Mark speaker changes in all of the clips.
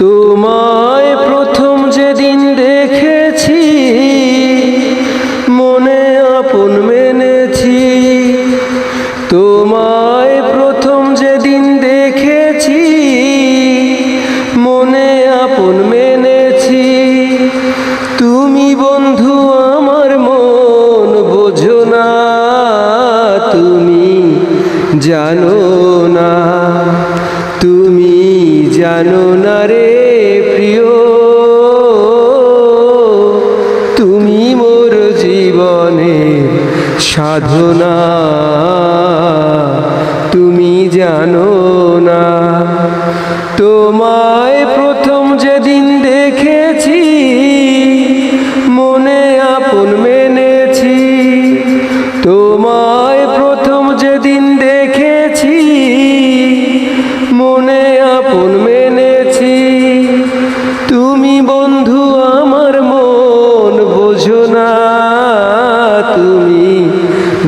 Speaker 1: তোমায় প্রথম যেদিন দেখেছি, মনে আপন মেনেছি। তোমায় প্রথম যেদিন দেখেছি, মনে আপন মেনেছি। তুমি বন্ধু আমার মন, বোঝো না, তুমি জানো না। তুমি জানো সাধনা তুমি জানো না। তোমায় প্রথম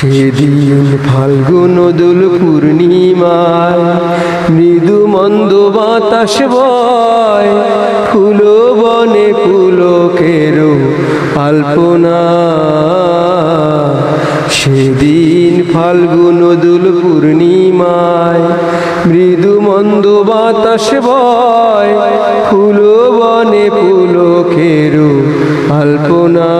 Speaker 1: সেদিন ফাল্গুন দোল পূর্ণিমায়, মৃদু মন্দ বাতাস বয়, ফুল বনে পুলকেরও আলপনা। সেদিন ফাল্গুন দোল পূর্ণিমায়, মৃদু মন্দ বাতাস বয়, ফুল বনে পুলকেরও আলপনা।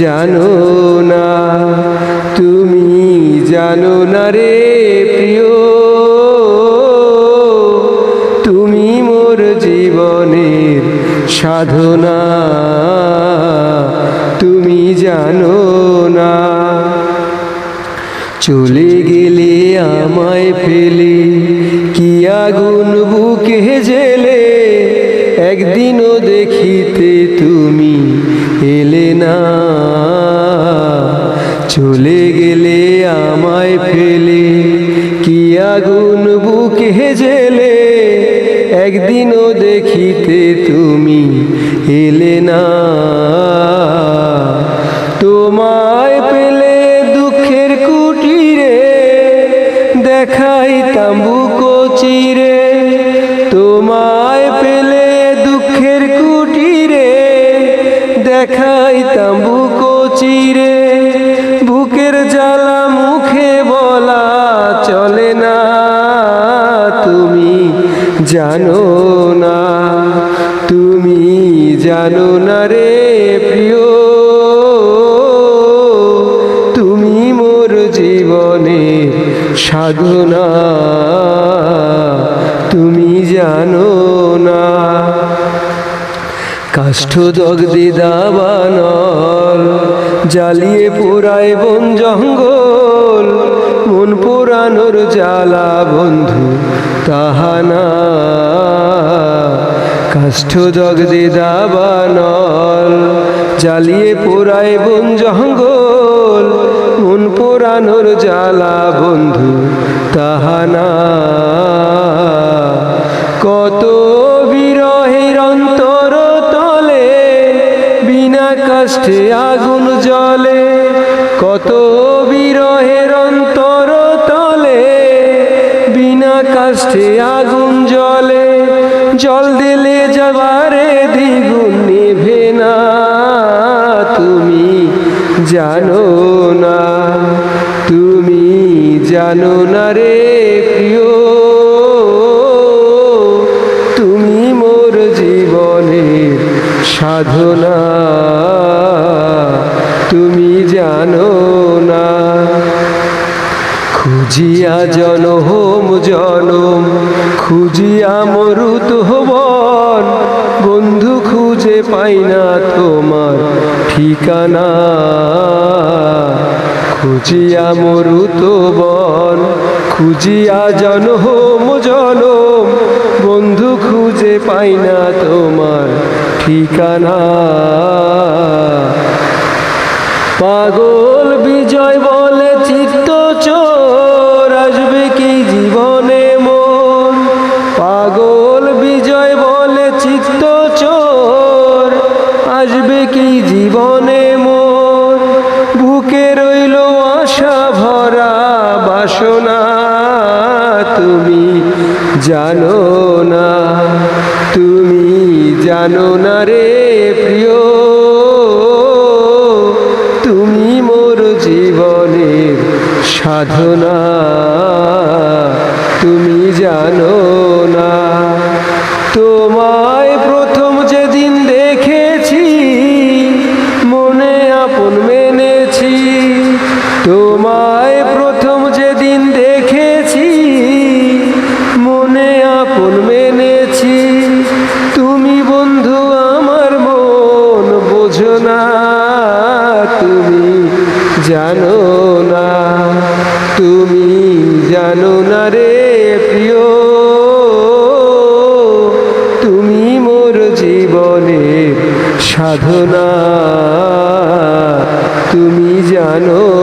Speaker 1: জানো না, তুমি জানো না রে প্রিয়। তুমি মোর জীবনের সাধনা, তুমি জানো না। চলে গেলে আমায় ফেলে, কি আগুন বুকে জেলে একদিনও চলে গেলে আমায় ফেলে। কি আগুন বুকে জেলে একদিনও দেখিতে তুমি এলে না। তোমায় পেলে দুঃখের কুটিরে দেখাই তাম্বু চিরে। তোমায় পেলে দুঃখের কুটিরে দেখাই তাম্বু চিরে। জানো না, তুমি জানো না রে প্রিয়। তুমি মোর জীবনে সাধনা তুমি জানো না। কাষ্ঠ দগ্ধি দাবানল জ্বালিয়ে পোড়ায় বন জঙ্গল মন পোড়ানোর জ্বালা বন্ধু তাহানা কাষ্ঠ দগ্ধি দাবানল জ্বালিয়ে পোড়ায় বন জঙ্গল। মন পোড়ানোর জ্বালা বন্ধু তাহানা কত বিরহের অন্তর তলে, বিনা কষ্টে আগুন জলে কত বিরহের কষ্টে আগুন জলে জল দিলে যাবারে দ্বিগুণ নেভে না। তুমি জানো না, তুমি জানো না রে প্রিয়। তুমি মোর জীবনের সাধনা। তুমি জানো খুঁজিয়া জনহোম জনম, খুঁজিয়া মরুত হবন বন্ধু খুঁজে পাই না তোমার ঠিকানা। খুঁজিয়া মরুত বন খুঁজিয়া জনহম জনম, বন্ধু খুঁজে পাই না তোমার ঠিকানা। পাগল বিজয় বলে চিত্ত চোর। আসবে কি জীবনে মন? পাগল বিজয় বলে চিত্ত চোর। আসবে কি জীবনে মন? বুকে রইল আশা ভরা বাসনা। তুমি জানো না, তুমি জানো না রে প্রিয়। তুমি মোর জীবনের সাধনা তুমি জানো না। তোমায় জানো না রে প্রিয় তুমি মোর জীবনে সাধনা তুমি জানো